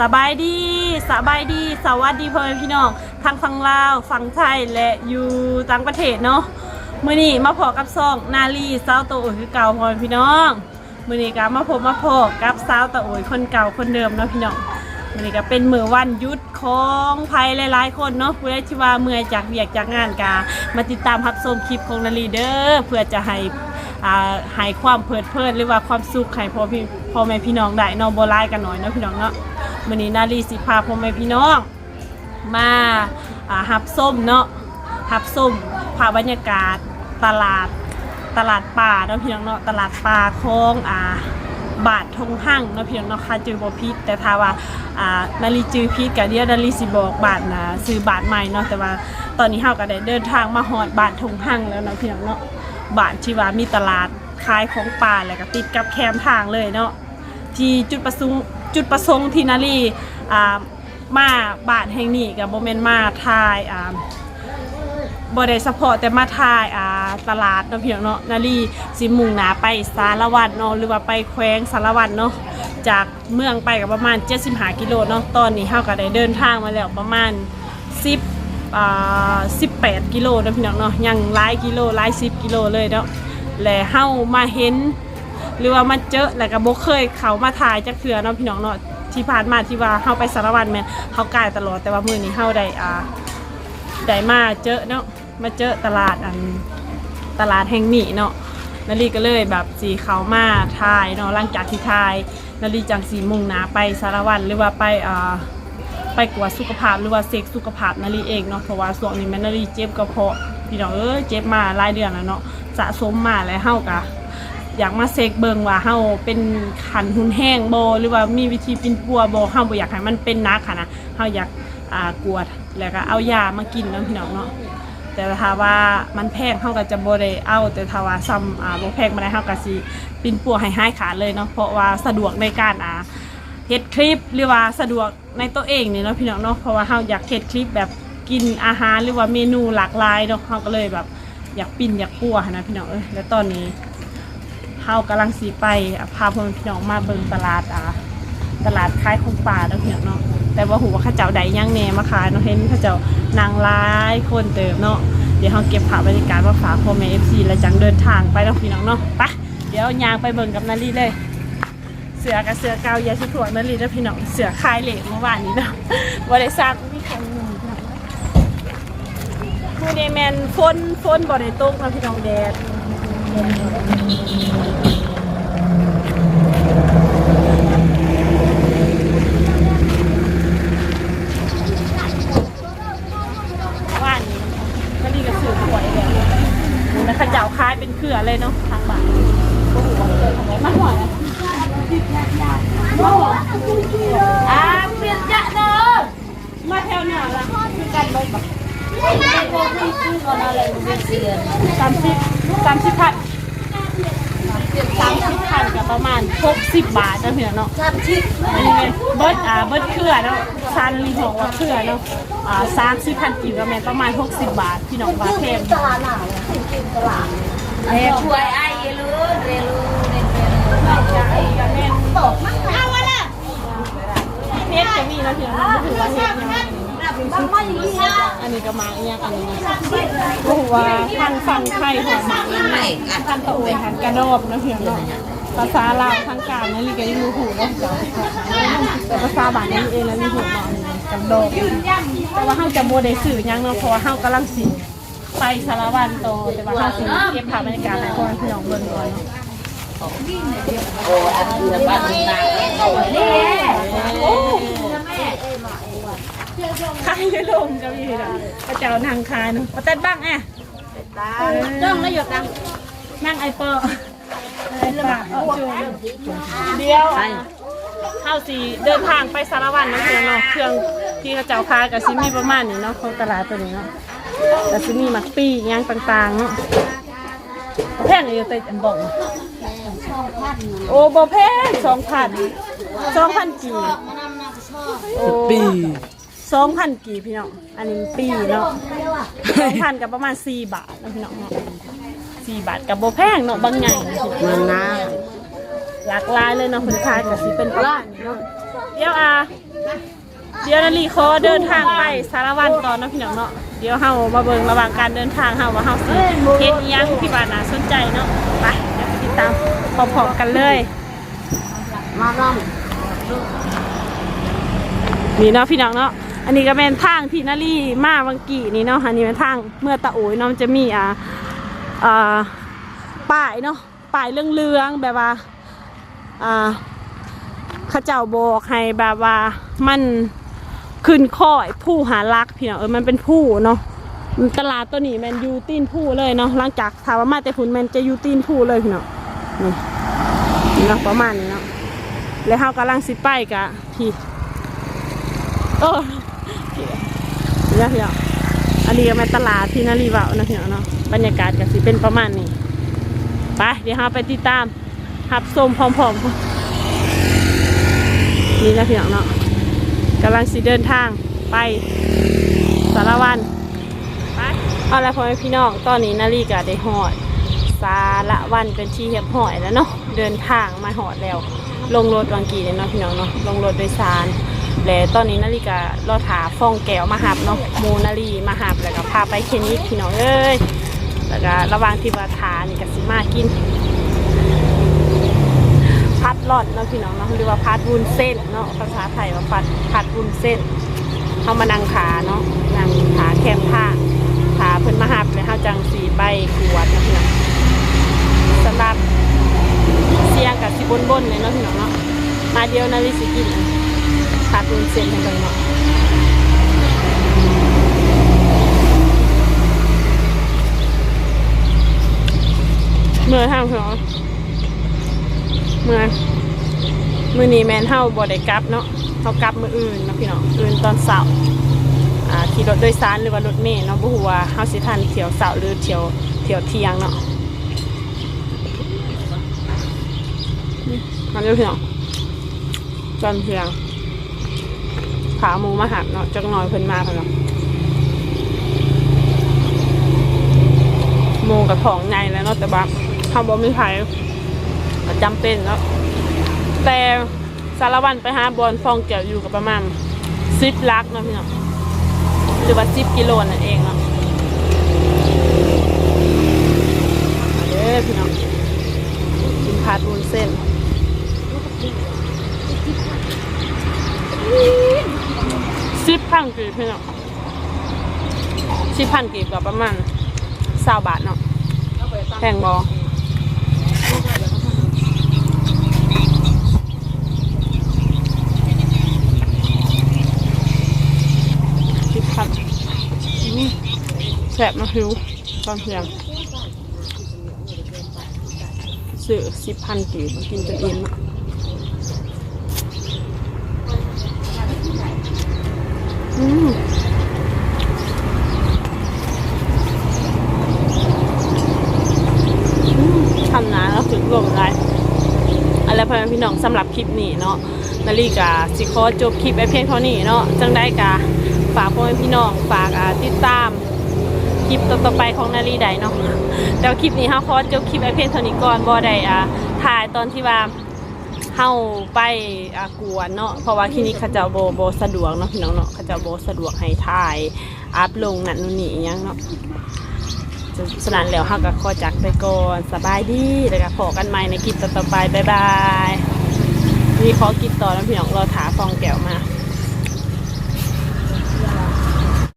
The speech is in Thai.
สบายดีสบายดีสวัสดีพ่อแม่พี่น้องทั้งฝั่งลาวฝั่งไทยและอยู่ต่างประเทศเนาะมื้อนี้มาพอกับซองนาลีสาวโตโอยคือเก่าพ่อแม่พี่น้องมื้อนี้ก็มาพบมาพอกับสาวโตโอยคนเก่าคนเดิมเนาะพี่น้องมื้อนี้ก็เป็นมือวันยุดของภัยหลายๆ คนเนาะผู้ใดที่ว่าเมื่อยจากเวียกจากงานกามาติดตามรับชมคลิปของนาลีเด้อเพื่อจะให้อ่าให้ความเพลิดเพลินหรือว่าความสุขให้พ่อพี่พ่อแม่พี่น้องได้เนาะบ่ร้ายกันหน่อยเนาะพี่น้องเนาะ มื้อนี้นาลีสิพาพ่อแม่พี่น้อง มาอ่าหับส้มเนาะหับส้มพาบรรยากาศตลาดตลาดป่าเนาะพี่น้องเนาะตลาดป่าคลองอ่าบาททงหั่งเนาะพี่น้องเนาะค่ะจือบ่ผิดแต่ถ้าว่าอ่านาลีจือผิดก็เดียวนาลีสิบอกบาทนะซื้อบาทใหม่เนาะแต่ว่าตอนนี้เฮาก็ได้เดินทางมาฮอดบาททงหั่งแล้วเนาะพี่น้องเนาะบานที่ว่ามีตลาดขายของป่าแล้วก็ติดกับแคมทางเลยเนาะที่จุดประสงค์ จุดประสงค์ที่นาลีอ่ามาบานแห่งนี้กับโบเมนมาทายอ่าบ่ได้เฉพาะแต่มาทายอ่าตลาดเนาะพี่น้องเนาะนาลีสิมุงหนาไปสารวัตรเนาะหรือว่าไปแขวงสารวัตรเนาะจากเมืองไปกับประมาณ 75 กิโลเนาะตอนนี้เฮาก็ได้เดินทางมาแล้วประมาณ 10อ่า18 กิโลเนาะพี่น้องเนาะยังหลายกิโลหลาย 10 กิโลเลยเนาะและเฮามาเห็น หรือว่ามาเจอแล้วก็บ่เคยเขามาถ่ายจักเทื่อเนาะพี่น้องเนาะที่ผ่านมาที่ว่าเฮาไปสารวัตรแม่นเฮากายตลอดแต่ว่ามื้อนี้เฮาได้อ่าได้มาเจอเนาะมาเจอตลาดอันตลาดแห่งนี้เนาะนาลีก็เลยแบบสีเขามาถ่ายเนาะหลังจากที่ถ่ายนาลีจังสีมุ่งหนาไปสารวัตรหรือว่าไปอ่าไปกวดสุขภาพหรือว่าเซ็กสุขภาพนาลีเองเนาะเพราะว่าช่วงนี้แม่นาลีเจ็บกระเพาะพี่น้องเอ้ยเจ็บมาหลายเดือนแล้วเนาะสะสมมาแล้วเฮากะ อยากมาเซกเบิงว่าเฮาเป็นขันหุนแห้งโบหรือว่ามีวิธีปินปัวโบเฮาบ่อยากให้มันเป็นนักค่ะนะเฮาอยากอ่ากวดแล้วก็เอายามากินเนาะพี่น้องเนาะแต่ถ้าว่ามันแพงเฮาก็จะบ่ได้เอา แต่ถ้าว่าซ้ำอ่าบ่แพงบ่ได้เฮาก็สิปินปัวให้หายขาดเลยเนาะเพราะว่าสะดวกในการอ่าเฮ็ดคลิปหรือว่าสะดวกในตัวเองนี่เนาะพี่น้องเนาะเพราะว่าเฮาอยากเฮ็ดคลิปแบบกินอาหารหรือว่าเมนูหลากหลายเนาะเฮาก็เลยแบบอยากปิ้นอยากปัวหั้นนะพี่น้องเอ้ยแล้วตอนนี้ เฮากำลังสิไปอะพาพ่อแม่พี่น้องมาเบิ่งตลาดอ่าตลาดขายของป่าเนาะพี่น้องเนาะแต่ว่าหูว่าข้าเจ้าใดย่างแหน่มาขายเนาะเห็นข้าเจ้านางร้ายคนเติมเนาะเดี๋ยวเฮาเก็บภาพบรรยากาศมาฝากพ่อแม่ FC แล้วจังเดินทางไปเนาะพี่น้องเนาะไปเดี๋ยวยางไปเบิ่งกับนาลีเลย เสือกับเสือเกาอยาชิถั่วนั่นลีนะพี่น้องเสือคลายเหล็กเมื่อวานนี้เนาะบริษัทมีแข่งหนึ่งมือเดแมนฝนฝนบ่ได้ตกนะพี่น้องแดด ว่านนี้นั่นลีก็สือหวยเลยแล้วข้าเจ้าคล้ายเป็นเครือเลยเนาะทางบ้านโอ้โหเกิดทำไมมาหน่อยนะอ่าเปลี่ยนจะเด้อมาแถวเนี่ยละคือกันเลยแบบสามสิบสามสิบพัน สามสิบพันกับประมาณหกสิบบาทนะพี่น้องเนาะสามชิปอันนี้เป็นเบิร์ดอ่าเบิร์ดเครือเนาะซานรีบอกว่าเครือเนาะอ่าสามสิบพันกี่ประมาณประมาณหกสิบบาทพี่น้องว่าแพงตลาดหนากินตลาดเอ้ช่วยไอ้รู้เรรู้เรรู้ตกมั้งเอาวะล่ะเฮ็ดจะมีนะพี่น้องไม่ถือว่าเฮ็ดยังบ้างไม่ดีนะ อันนี้ก็มาเอียงอันนี้ก็หัวทางฝั่งไทยหัวหมาท่านตะโอยหันกระดอบนะเพียงเนาะภาษาลาวทางการนั่นลีก็ยังรู้หูเนาะแต่ภาษาบ้านนี่เองแล้วมีหูเนาะกระดอบแต่ว่าเฮาจะบ่ได้สื่อหยังเนาะเพราะว่าเฮากำลังสิไปสารวันโตแต่ว่าเฮาสิเก็บภาพบรรยากาศให้พ่อแม่พี่น้องเบิ่งก่อนเนาะโอ้อันนี้บ้านนาโอ้ ยโอ้ขายไม่ลงก็มีเนาะพระเจ้านางคายเนาะประเต้นบ้างแอะจ้องแล้วหยดดังนั่งไอเปอร์ไอเปอร์เอาจูนเดียวอะเข้าสีเดินทางไปสารวันนะเพื่อนเนาะเครื่องที่เขาเจ้าคายกับซิมีประมาณนี้เนาะของตลาดตัวนี้เนาะแต่ซิมีหมักปี้ย่างต่างๆเนาะแพงอยู่แต่อันบอกโอ้บ่แพงสองพันสองพันกี่โอ้ปี สองพันกี่พี่น้องอันนี้ปีเนาะสองพันกับประมาณสี่บาทเนาะพี่น้องเนาะสี่บาทกับโบแพงเนาะบางใหญ่มันนะหลากหลายเลยเนาะคนขายกับสีเป็นประมาณนี้เนาะเดี๋ยวอะเดี๋ยวนาลีขอเดินทางไปสารวันตอนเนาะพี่น้องเนาะเดี๋ยวเฮามาเบิ่งระหว่างการเดินทางเฮาว่าเฮาสิเฮ็ดอิหยังที่บ้านน่าสนใจเนาะไปเดี๋ยวไปติดตามพร้อมๆกันเลยมาล่นี่เนาะพี่น้องเนาะ อันนี้ก็เป็นทางที่นาลีมาวังกีนี่เนาะอันนี้เป็นทางเมื่อตะโอยเนาะมันจะมีอ่าอ่าป้ายเนาะป้ายเรื่องๆแบบว่าอ่าข้าเจ้าบอกให้แบบว่ามันขึ้นค่อยผู้หารักพี่เน้องเออมันเป็นผู้เนาะตลาดตัวนี้แมันยูตีนผู้เลยเนาะหลังจากถามว่ามาแต่ผุนแมันจะยูตีนผู้เลยพี่น้องนี่นี่เนาะประมาณนี้เนาะแล้วเฮากำลังสิไปกะพี่โอ้ เนี่ยพี่น้ออันนี้ก็เป็นตลาดที่นารีวาวนะพี่น้อเนาะบรรยากาศก็สิเป็นประมาณนี้ไปเดี๋ยวเราไปติดตามหับชมพร้อมๆนี่นะพี่น้องเนาะกำลังสิเดินทางไปสารวันไปเอาละพ่อแม่พี่น้องตอนนี้นารีก็ได้หอดสารวันเป็นที่เรียบร้อยแล้วเนาะเดินทางมาหอดแล้ว ลงรถวังกีเลยเนาะพี่น้องเนาะลงรถโดยสาร และตอนนี้นาฬิกาเราถาฟองแก้วมาหับเนาะโมนาลีมาหับแล้วก็พาไปเคนิกพี่น้องเอ้ยแล้วก็ระว่างที่ว่าทานี่ก็สิมากิน พัดหลอดเนาะพี่น้องเนาะหรือว่าพัดวุ้นเส้นเนาะภาษาไทยว่าพัดพัดวุ้นเส้นเขามานั่งขาเนาะนั่งขาแคมผ้าขาเพิ่นมาหับเลยเฮาจังสีใบขวดนะพี่น้องสำหรับเสียงกับสิบนบนๆเลยเนาะพี่น้องเนาะมาเดียวนาฬิสิกิน เส้นให้เบิ่งเนาะเมื่อทาเหรอเมื่อมือนี้แมนเฮาบ่ได้กลับเนาะเฮากลับมื้ออื่นเนาะพี่น้องอื่นตอนเช้าอ่าขี่รถโดยสารหรือว่ารถเมล์เนาะบ่ฮู้ว่าเฮาสิทันเที่ยวเช้าหรือเที่ยวเที่ยวเที่ยงเนาะนี่มาเร็วพี่น้องตอนเที่ยง ขาหมูมาหักเนาะจักหน่อยเพิ่นมาเพิ่นเนาะหมูกับของใหญ่แล้วเนาะแต่ว่าทำบ่มีไผก็จำเป็นเนาะแต่สารวันไปหาบอลฟองเกี่ยวอยู่กับประมาณสิบลักเนาะพี่เนาะหรือว่าสิบกิโลนั่นเองเนาะเด้อพี่น้องกินพาดวุ้นเส้น สิบ พันกีบพี่เนาะสิบพันกีบกับประมาณสาบาทเนาะแพงบอสิบพันอืมแสบมาหิวตอนเที่ยงซื้อสิบพันกีบมากินจนเอ็นเนาะ อืมอืมทำนานแล้วถึงลมได้ อแม่พี่น้องสำหรับคลิปนี้เนาะนาฬิกาสิขอจบคลิปไปเพียงเท่านี้เนาะจังได้กาฝากพ่อแม่พี่น้องฝากอ่ติดตามคลิปต่อไปของนาฬิไดเนาะแต่ว่าคลิปนี้เฮาขอจบคลิปไปเพียงเท่านี้ก่อนบ่ได้อ่าถ่ายตอนที่ว่าเข้าไปอากวนเนาะเพราะว่าคลินิกเขาเจะโบโบสะดวกเนาะพี่น้องเนาะเขาเจะโบสะดวกให้ถ่ายอัพลงนั่นนู่นนี่อหยังเนาะ สนานแล้วเฮาก็ขอจักไปก่อนสบายดีแล้วก็พอกันใหม่ในคลิปต่อๆไปบ๊ายบายนี่ขอกินต่อแล้วพี่น้องรอถาฟองแก้วมา